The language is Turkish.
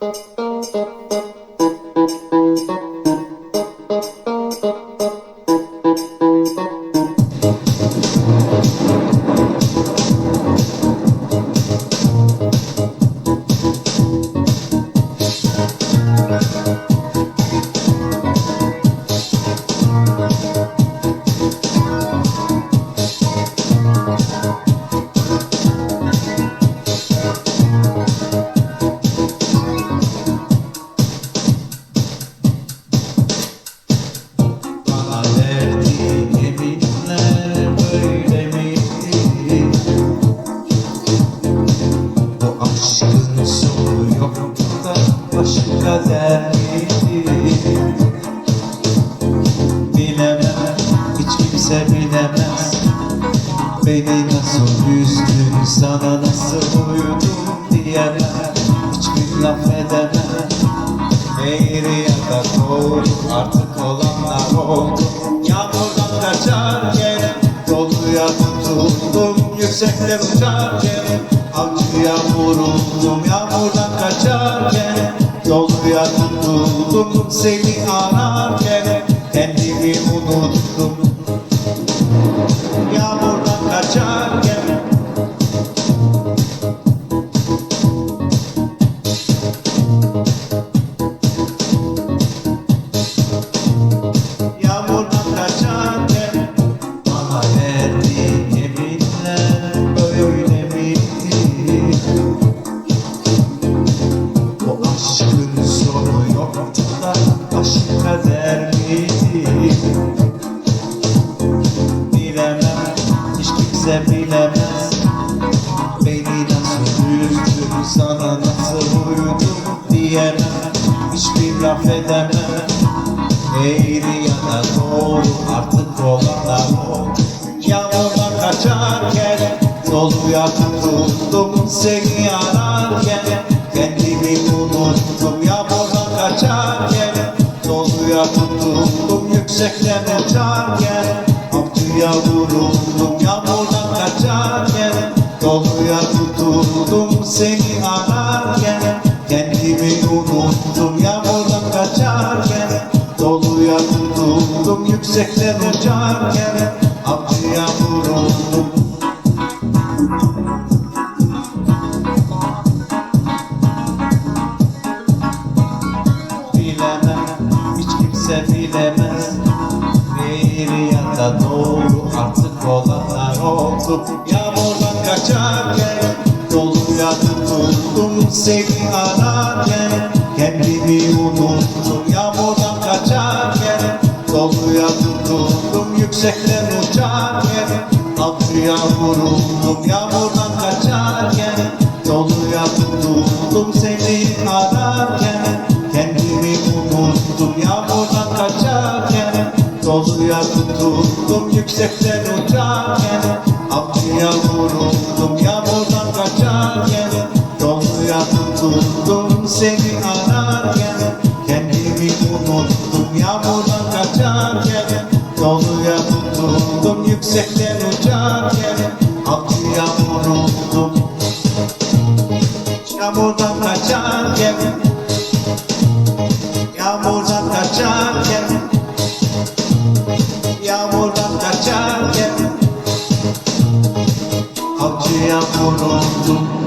Thank you. Yok da başı kader miydi? Bilemem, hiç kimse bilemez. Beni nasıl üzdün, sana nasıl uyudum diyemem. Hiçbir laf edemem. Eğri ya da doğru artık olanlar oldu. Yağmurdan kaçarken doluya tutuldum. Yüksekten uçarken avcıya vuruldum Yağmurdan kaçarken doluya tutuldum Seni ararken. Kendimi unuttum kimse bilemez. Beni nasıl üzdün, sana nasıl uyudum diyemem Hiçbir laf edemem. Eğri ya da doğru artık olanlar oldu Yağmurdan kaçarken doluya tutuldum Seni ararken kendimi unuttum Yağmurdan kaçarken doluya tutuldum Yüksekten uçarken avcıya vuruldum Yağmurdan kaçarken doluya tutuldum Seni ararken. Kendimi unuttum Yağmurdan kaçarken. Doluya tutuldum yüksekten uçarken. Avcıya vuruldum. Hiç kimse bilemez. Eğri ya doğru artık olanlar oldu Yağmurdan kaçarken Doluya tutuldum seni ararken Kendimi unuttum Yağmurdan kaçarken Doluya tutuldum yüksekten uçarken Avcıya vuruldum Yağmurdan kaçarken Doluya tutuldum seni ararken Kendimi unuttum Yağmurdan kaçarken Doluya tutuldum yüksekten uçarken Avcıya vuruldum Yağmurdan kaçarken. Doluya tutuldum seni ararken. Kendimi unuttum Yağmurdan kaçarken. Doluya tutuldum yüksekten uçarken. Avcıya vuruldum. Yağmurdan kaçarken. Yağmurdan kaçarken Avcıya vuruldum